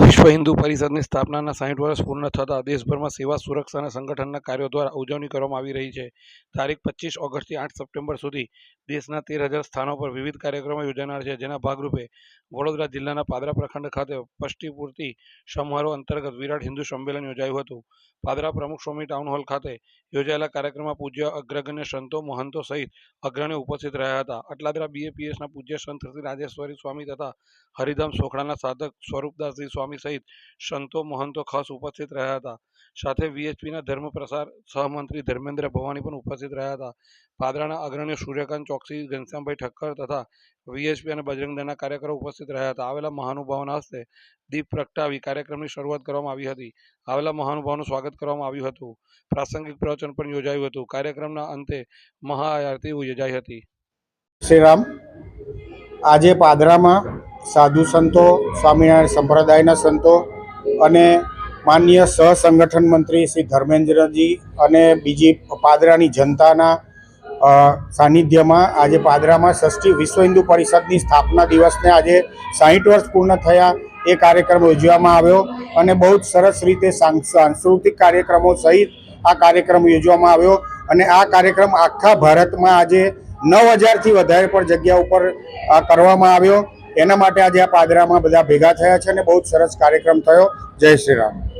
વિશ્વ હિન્દુ પરિષદની સ્થાપનાના સાહીઠ વર્ષ પૂર્ણ થતાં દેશભરમાં સેવા, સુરક્ષા અને સંગઠનના કાર્યો દ્વારા ઉજવણી કરવામાં આવી રહી છે. તારીખ પચીસ ઓગસ્ટથી આઠ સપ્ટેમ્બર સુધી દેશના તેર હજાર સ્થાનો પર વિવિધ કાર્યક્રમો યોજાનાર છે, જેના ભાગરૂપે વડોદરા જિલ્લાના પાદરા પ્રખંડ ખાતે પષ્ટિપૂર્તિ સમારોહ અંતર્ગત વિરાટ હિન્દુ સંમેલન યોજાયું હતું. પાદરા પ્રમુખ સ્વામી ટાઉન હોલ ખાતે યોજાયેલા કાર્યક્રમમાં પૂજ્ય અગ્રગણ્ય સંતો મહંતો સહિત અગ્રણીઓ ઉપસ્થિત રહ્યા હતા. અટલાદરા બીએપીએસના પૂજ્ય સંત રાજેશ્વરી સ્વામી તથા હરિધામ સોખડાના સાધક સ્વરૂપદાસજી સ્વામી સહિત સંતો મહંતો ખાસ ઉપસ્થિત રહ્યા હતા. સાથે વીએચપીના ધર્મ પ્રસાર સહમંત્રી ધર્મેન્દ્ર ભવાની પણ ઉપસ્થિત રહ્યા હતા. પાદરાના અગ્રણીઓ સૂર્યકાંત ચોકસી, ઘનશ્યામભાઈ ઠક્કર તથા વીએચપી અને બજરંગ દળના કાર્યકરો ઉપસ્થિત રહ્યા હતા. આવેલા મહાનુભાવોના હસ્તે દીપ પ્રગટાવી કાર્યક્રમની શરૂઆત કરવામાં આવી હતી. આવેલા મહાનુભાવોનું સ્વાગત કરવામાં આવ્યું હતું. પ્રાસંગિક પ્રવચન પણ યોજાયું હતું. કાર્યક્રમના અંતે મહાઆરતી યોજાઈ હતી. શ્રી રામ, આજે પાદરામાં સાધુ સંતો, સ્વામિનારાયણ સંપ્રદાયના સંતો અને માન્ય સહસંગઠન મંત્રી શ્રી ધર્મેન્દ્રજી અને બીજી પાદરાની જનતાના સાનિધ્યમાં આજે પાદરામાં ષષ્ઠી વિશ્વ હિન્દુ પરિષદની સ્થાપના દિવસને આજે સાહીઠ વર્ષ પૂર્ણ થયા એ કાર્યક્રમ યોજવામાં આવ્યો અને બહુ જ સરસ રીતે સાંસ્કૃતિક કાર્યક્રમો સહિત આ કાર્યક્રમ યોજવામાં આવ્યો અને આ કાર્યક્રમ આખા ભારતમાં આજે નવ હજારથી વધારે પર જગ્યા ઉપર કરવામાં આવ્યો. એના માટે આજે આ પાદરામાં બધા ભેગા થયા છે અને બહુ સરસ કાર્યક્રમ થયો. જય શ્રી રામ.